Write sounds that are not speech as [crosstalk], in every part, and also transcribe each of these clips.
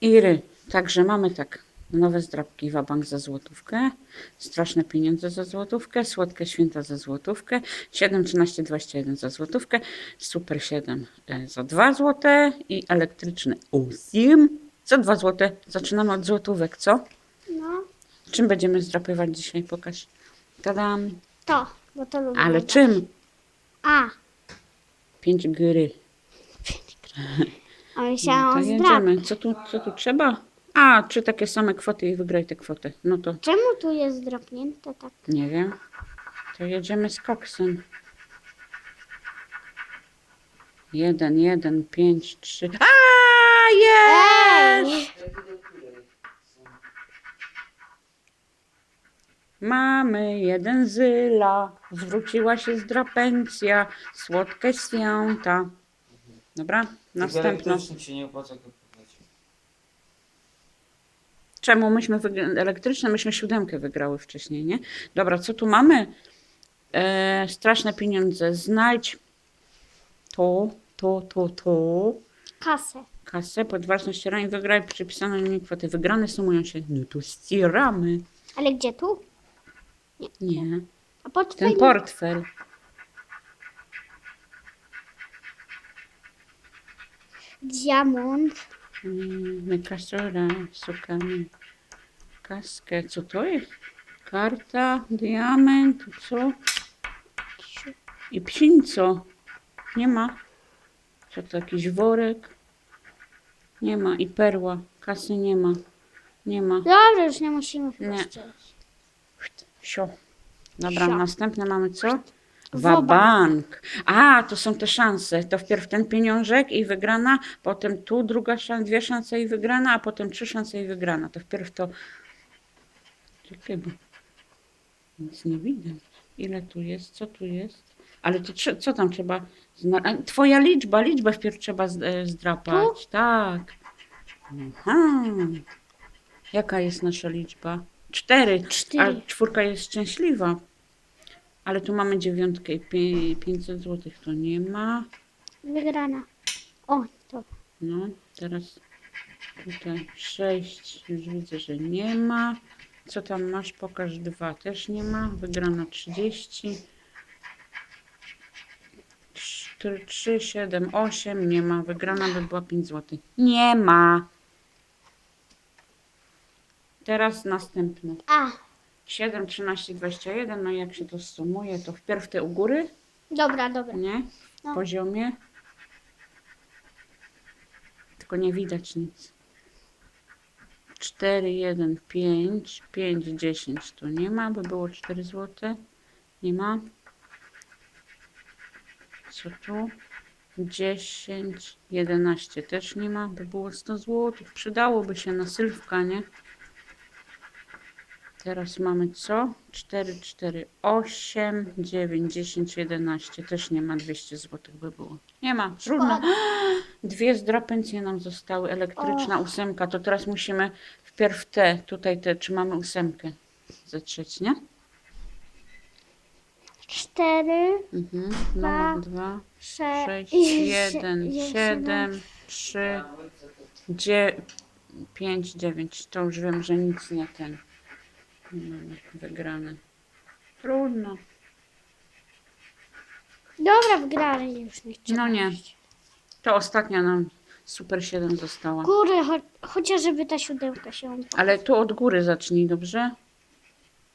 Iry. Także mamy tak. Nowe zdrabki Wabank za złotówkę, straszne pieniądze za złotówkę, słodkie święta za złotówkę, 7, 13, 21 za złotówkę, super 7 e, za 2 złote i elektryczny 8 za 2 złote. Zaczynamy od złotówek, co? No, Czym będziemy zdrapywać dzisiaj? Pokaż. Tadam. to, bo to lubię. Ale czym? A, 5 gry. [laughs] a No myślałam to o zdrab. jedziemy. Co tu, co tu trzeba? A, czy takie same kwoty i wygraj tę kwotę. No to Czemu tu jest zdropnięte tak? nie wiem. To jedziemy z koksem. Jeden, jeden, pięć, trzy. A, jest! Ej! Mamy jeden zyla. Zwróciła się zdrapencja. Słodkie święta. Dobra, następna. Elektrycznym się nie opłaca kupować. Czemu myśmy wygra- elektryczne, myśmy siódemkę wygrały wcześniej, nie? Dobra, co tu mamy? E, straszne pieniądze. Znajdź tu, tu, tu, tu. Kasę. Kasę, podważne ścieranie, wygraj przypisane linii kwoty. Wygrane sumują się. No tu ścieramy. Ale gdzie tu? Nie. A pod Ten twoim- portfel. Diamont. My kaszora, szukamy kaskę. Co to jest? Karta, diament, co? I psinco. Nie ma. Co to jakiś worek? Nie ma. I perła. Kasy nie ma. Nie ma. Dobra, już nie musimy Nie. wpuszczać. Sio. Dobra, Sio. następne mamy co? Wabank. A, to są te szanse. To wpierw ten pieniążek i wygrana, potem tu druga szansa, dwie szanse i wygrana, a potem trzy szanse i wygrana. To wpierw to... Czekaj, bo nic nie widać. Ile tu jest? Co tu jest? Ale to trze- co tam trzeba... Zna- a, Twoja liczba, liczbę wpierw trzeba z- e, zdrapać. Tak. Aha. Jaka jest nasza liczba? Cztery. Cztery. A czwórka jest szczęśliwa. Ale tu mamy dziewiątkę i pie- 500 zł. To nie ma. Wygrana. O, to. No, teraz tutaj 6. Już widzę, że nie ma. Co tam masz? Pokaż dwa. Też nie ma. Wygrana 30. 3, 7, 8. Nie ma. Wygrana by była 5 zł. Nie ma. Teraz następne. A, 7, 13, 21. No jak się to sumuje, to wpierw te u góry, dobra, dobra. nie? W No. poziomie. Tylko nie widać nic. 4, 1, 5, 5, 10 to nie ma, by było 4 zł. Nie ma. Co tu? 10, 11 też nie ma, by było 100 zł. Przydałoby się na sylwka, nie? Teraz mamy co? 4, 4, 8, 9, 10, 11. Też nie ma 200 zł by było. Nie ma. Trudno. [gasps] Dwie zdrapęcje nam zostały. Elektryczna ósemka. To teraz musimy wpierw te, tutaj te, czy mamy ósemkę zetrzeć, nie? Cztery, Mhm. Dwa, Numer 2, sze- 6, i- 1, sie- 7, 3, 5, 9. To już wiem, że nic nie ten. Nie mamy wygrane. Trudno. Dobra, wygrali już nie chcę. No nie. To ostatnia nam Super 7 została. Góry, cho chociaż żeby ta siódemka się Ale tu od góry zacznij, dobrze?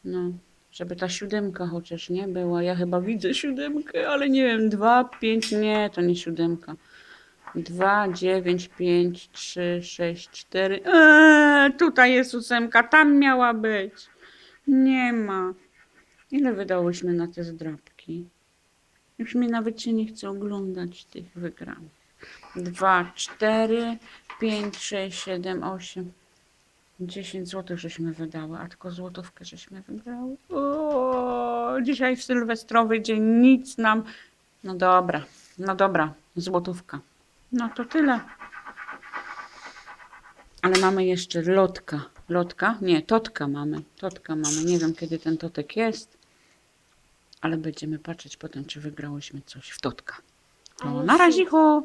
No, żeby ta siódemka chociaż nie była. Ja chyba widzę siódemkę, ale nie wiem, 2, 5, nie, to nie siódemka. 2, 9, 5, 3, 6, 4. Eee, tutaj jest ósemka, tam miała być. Nie ma. Ile wydałyśmy na te zdrabki? Już mi nawet się nie chce oglądać tych wygranych. 2, 4, 5, 6, 7, 8. 10 zł żeśmy wydały, a tylko złotówkę żeśmy wygrały. O, dzisiaj w sylwestrowy dzień nic nam. No dobra, no dobra, złotówka. No to tyle. Ale mamy jeszcze lotka. Lotka? Nie, totka mamy. Totka mamy. Nie wiem kiedy ten totek jest, ale będziemy patrzeć potem, czy wygrałyśmy coś w totka. Ale No, na razie, ho.